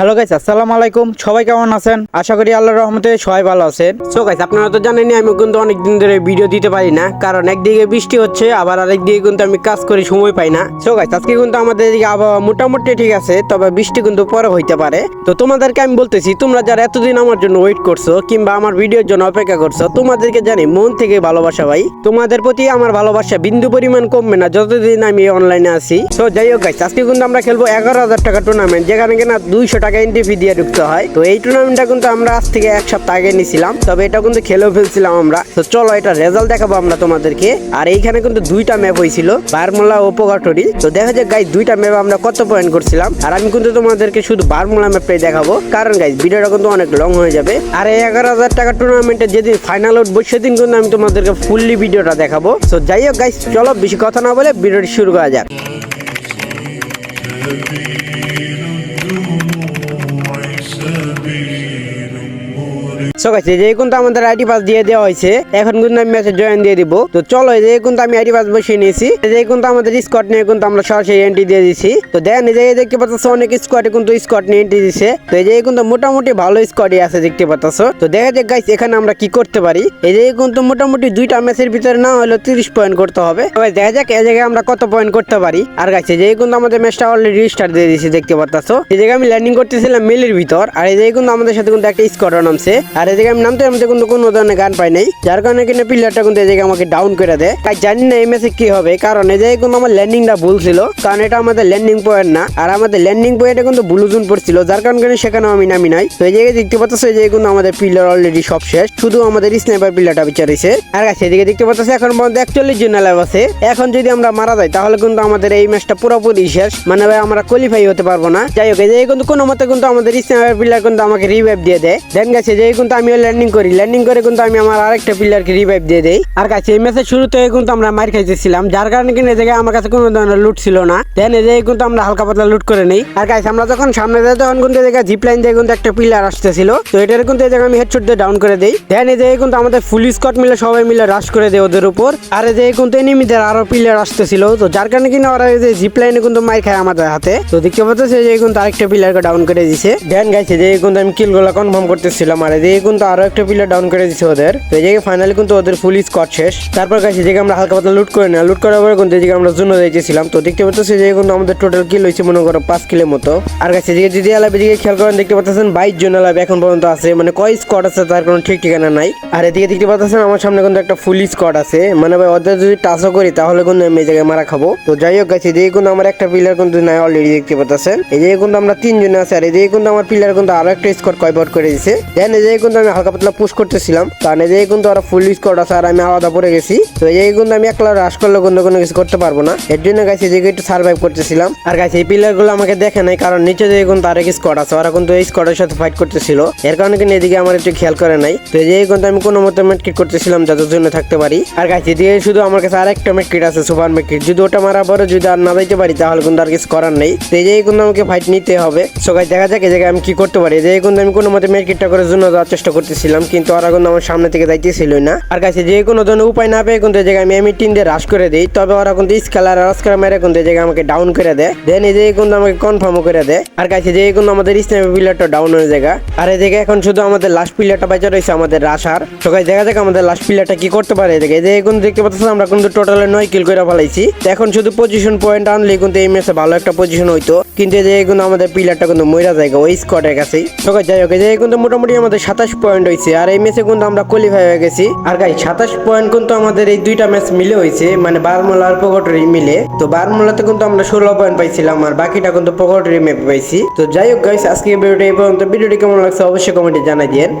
Hello guys আসসালামু আলাইকুম। সবাই কেমন আছেন? আশা করি আল্লাহর রহমতে সবাই ভালো আছেন। সো গাইস আপনারা তো জানেনই, আমি কিন্তু অনেক দিন ধরে ভিডিও দিতে পারি না, কারণ একদিকে বৃষ্টি হচ্ছে, আবার আরেকদিকে কিন্তু আমি কাজ করি, সময় পাই না। সো গাইস আজকে কিন্তু আমাদের এদিকে আবহাওয়া মোটামুটি ঠিক আছে, তবে বৃষ্টি কিন্তু পরে হইতে পারে। তো তোমাদেরকে আমি বলতেছি, তোমরা যারা এতদিন আমার জন্য ওয়েট করছ, কিংবা আমার ভিডিওর জন্য অপেক্ষা করছ, তোমাদেরকে জানি, মন থেকে ভালোবাসা ভাই। তোমাদের প্রতি আমার ভালোবাসা বিন্দু পরিমাণ কমবে না, যতদিন আমি অনলাইনে আছি। সো যাই হোক গাইস আজকে কিন্তু আমরা খেলব এগারো হাজার টাকা টুর্নামেন্ট যেখানে কিনা দুইশো টাকা এন্ট্রি ফি দিয়ে ঢুকতে হয়। তো এই টুর্নামেন্টটা কিন্তু আমরা আজ থেকে এক সপ্তাহ আগে নিছিলাম। তবে এটা কিন্তু খেলেও ফেলছিলাম আমরা। তো চলো এটা রেজাল্ট দেখাবো আমরা তোমাদেরকে। আর এইখানে কিন্তু দুইটা ম্যাপ হয়েছিল, বারমোলা ও পোগাটরি তো দেখা যাক গাইজ দুইটা ম্যাপ আমরা কত পয়েন্ট করছিলাম। আর আমি কিন্তু তোমাদেরকে শুধু বারমোলা ম্যাপটাই দেখাবো। কারণ গাইজ ভিডিওটা কিন্তু অনেক লং হয়ে যাবে। আর এই এগারো হাজার টাকা টুর্নামেন্টে যেদিন ফাইনাল উঠবো, সেদিন কিন্তু আমি তোমাদেরকে ফুললি ভিডিওটা দেখাবো। তো যাই হোক গাইজ চলো বেশি কথা না বলে ভিডিওটি শুরু করা যাক। সো যে কিন্তু আমাদের আইডি পাস দিয়ে দেওয়া হয়েছে, এখন কিন্তু আমি ম্যাচে জয়েন দিয়ে দিব। তো চলো, যে কিন্তু আমি আইডি পাস বসিয়ে নিয়েছি, যে কিন্তু আমাদের স্কোয়াড নিয়ে কিন্তু আমরা সরাসরি এন্ট্রি দিয়ে দিছি। তো দেখেন যে দেখতে পাচ্ছ, অনেক স্কোয়াডে কিন্তু স্কোয়াড নিয়ে এন্ট্রি দিছে। তো এই যে কিন্তু মোটামুটি ভালো স্কোয়াডই আছে দেখতে পাচ্ছ। তো দেখা যাক গাইস এখানে আমরা কি করতে পারি। এই যে কিন্তু মোটামুটি দুইটা ম্যাচের ভিতরে না হলো তিরিশ পয়েন্ট করতে হবে। দেখা যাক, এই জায়গায় আমরা কত পয়েন্ট করতে পারি। আর এই যে কিন্তু আমাদের ম্যাচটা অলরেডি রিস্টার্ট দিয়ে দিয়েছি দেখতে পাচ্ছ। এই জায়গায় আমি ল্যান্ডিং করতেছিলাম মিলের ভিতর। আর এই জায়গায় কিন্তু আমাদের সাথে কিন্তু একটা স্কোয়াড নামছে। আর জায়গায় আমি নামতে নামতে কিন্তু কোনো ধরনের গান পাই নাই। যার কারণে কিনা প্লেয়ারটা কিন্তু জায়গায় আমাকে ডাউন করে দেয়। তাই জানি না এই ম্যাচে কি হবে। কারণ জায়গায় কিন্তু আমার ল্যান্ডিংটা ভুল ছিল। কারণ এটা আমাদের ল্যান্ডিং পয়েন্ট না। আর আমাদের ল্যান্ডিং পয়েন্টে কিন্তু ব্লু জোন পড়ছিল। যার কারণে কিনা সেখানেও আমি নামি নাই। তো এই জায়গায় দেখতে পাচ্ছ, এই জায়গায় কিন্তু আমাদের প্লেয়ার অলরেডি সব শেষ। শুধু আমাদের স্নাইপার প্লেয়ারটা বিচারিছে। আর গাছ এদিকে দেখতে পাচ্ছ, এখন পর্যন্ত একচল্লিশ জন লাইভ আছে। এখন যদি আমরা মারা যাই, তাহলে কিন্তু আমাদের এই ম্যাচটা পুরোপুরি শেষ। মানে ভাই, আমরা কোয়ালিফাই হতে পারব না। যাই হোক, এই জায়গায় কিন্তু কোনো মতে কিন্তু আমাদের স্নাইপার প্লেয়ার কিন্তু আমাকে রিভাইভ দিয়ে দেয়। দেন গেছে যে কিন্তু আমিও ল্যান্ডিং করি। ল্যান্ডিং করে কিন্তু আমি আমার আরেকটা প্লেয়ারকে রিভাইভ দিয়ে দেই। আর কাছে এই ম্যাচের শুরুতে কিন্তু আমরা মার খাইতেছিলাম, যার কারণে কিন্তু এই জায়গায় আমার কাছে কোনো ধরনের লুট ছিল না। দেন এই জায়গায় কিন্তু আমরা হালকা পাতলা লুট করে নেই। আর কাছে আমরা যখন সামনে যাই, তখন কিন্তু এই জায়গায় জিপ লাইন দিয়ে কিন্তু একটা প্লেয়ার আসতেছিল। তো এটার কিন্তু এই জায়গায় আমি হেডশট দিয়ে ডাউন করে দেই। দেন এই জায়গায় কিন্তু আমাদের ফুল স্কট মিলে সবাই মিলে রাশ করে দেয় ওদের উপর। আর এই জায়গায় কিন্তু এনিমিদের আরও প্লেয়ার আসতেছিল। তো যার কারণে কিন্তু ওরা এই যে জিপ লাইনে কিন্তু মার খায় আমাদের হাতে। তো দেখতে পাচ্ছ এই যে কিন্তু আরেকটা প্লেয়ারকে ডাউন করে দিছে। দেন গাইছে যে কিন্তু আমি কিলগুলো কনফার্ম করতেছিলাম। আর এই জায়গায় কিন্তু আরও একটা প্লেয়ার ডাউন করে দিছে ওদের এই জায়গায় ফাইনালি কিন্তু ওদের ফুল স্কট শেষ তারপর গাইছে যে আমরা হালকা পাতলা লুট করে না লুট করার পরে কিন্তু জায়গায় আমরা জন্য যাইতেছিলাম তো দেখতে পাচ্ছ যে কিন্তু আমাদের টোটাল কিল হয়েছে মনে করো পাঁচ কিলের মতো আর গাইছে যে যদি আলাপ এদিকে খেয়াল করেন দেখতে পাচ্ছেন বাইশ জন আলাপ এখন পর্যন্ত আছে মানে কয় স্কট আছে তার কোনো ঠিক ঠিকানা নাই আর এদিকে দেখতে পাচ্ছেন আমার সামনে কিন্তু একটা ফুল স্কট আছে মানে ভাই ওদের যদি টাচও করি তাহলে কিন্তু আমি এই জায়গায় মারা খাব তো যাই হোক গাইছে এদিকে কিন্তু আমার একটা পিলার কিন্তু নাই অলরেডি দেখতে পাচ্ছেন এই জায়গায় কিন্তু আমরা তিনজনে আছে আর এদিকে কিন্তু আমার পিলার কিন্তু আরও একটা স্কট কয়বার করে দিছে দেন জায়গায় কিন্তু আমি হালকা পাতলা পুশ করতেছিলাম। কারণ জায়গায় কিন্তু ওরা ফুল স্কট আছে, আর আমি আলাদা পড়ে গেছি। তো এই কিন্তু আমি একলা রাশ করলে কিন্তু কোনো কিছু করতে পারব না। এর জন্য এই জায়গায় একটু সার্ভাইভ করতেছিলাম। আর গাইছে এই পিলারগুলো আমাকে দেখে নাই, কারণ নিচে দিয়ে কিন্তু আরেক স্কট আছে, ওরা কিন্তু এই স্কটের সাথে ফাইট করতেছিল। এর কারণে কিন্তু এদিকে আমার একটু খেয়াল করে নাই। তো এই কিন্তু আমি কোনো মতো মেটকিট করতেছিলাম, যাদের জন্য থাকতে পারি। আর গাইছে এদিকে শুধু আমার কাছে আরেকটা মেটকিট আছে, সুপার মেটকিট যদি ওটা মারা পরে যদি আর না যাইতে পারি, তাহলে কিন্তু আর কিছু করার নেই। তো এই কিন্তু আমাকে ফাইট নিতে হবে। সো দেখা যাক এই জায়গায় আমি কি করতে পারি। এই কিন্তু আমি কোনো মতে মেটকিটটা করে জন্য যাওয়ার চেষ্টা করতেছিলাম, কিন্তু ওরা কিন্তু আমার সামনে থেকে যাইতেছিল না। আর কাছে যে কোনো ধরনের উপায় না পেয়ে কিন্তু জায়গায় আমি এমি টিন দিয়ে রাশ করে দিই, তবে ওরা কিন্তু স্কেলার রাশ করে মেরে কিন্তু জায়গায় আমাকে ডাউন করে দেয়। দেন এই জায়গায় কিন্তু আমাকে কনফার্ম করে দেয়। আর গাইছে, যে কিন্তু আমাদের স্নাইপার পিলারটা ডাউন হয়ে জায়গা আর এই জায়গায় এখন শুধু আমাদের লাস্ট পিলারটা বেঁচে রয়েছে, আমাদের রাশার গাইস দেখা যাক আমাদের লাস্ট পিলারটা কি করতে পারে এই জায়গায় এই কিন্তু দেখতে পাচ্ছেন, আমরা কিন্তু টোটালে নয় কিল করে ফেলাইছি। এখন শুধু পজিশন পয়েন্ট আনলে কিন্তু এই ম্যাচে ভালো একটা পজিশন হইতো। কিন্তু এই জায়গায় কিন্তু আমাদের পিলারটা কিন্তু মইরা জায়গা ওই স্কোয়াডের কাছেই। গাইস যাই হোক, এই জায়গায় কিন্তু মোটামুটি আমাদের সাতাশ পয়েন্ট হয়েছে আর এই ম্যাচে কিন্তু আমরা কোয়ালিফাই হয়ে গেছি। আর গাই সাতাশ পয়েন্ট কিন্তু আমাদের এই দুইটা ম্যাচ মিলে হয়েছে মানে বারমুলা আর পকটরি মিলে। তো বারমুলাতে কিন্তু আমরা ষোলো পয়েন্ট পাইছিলাম, আর বাকিটা কিন্তু পকটরি ম্যাপে পাইছি। তো যাই হোক গাইস আজকে ভিডিওটা এই পর্যন্ত। ভিডিওটি কেমন লাগছে অবশ্যই কমেন্টে জানাই দিয়েন।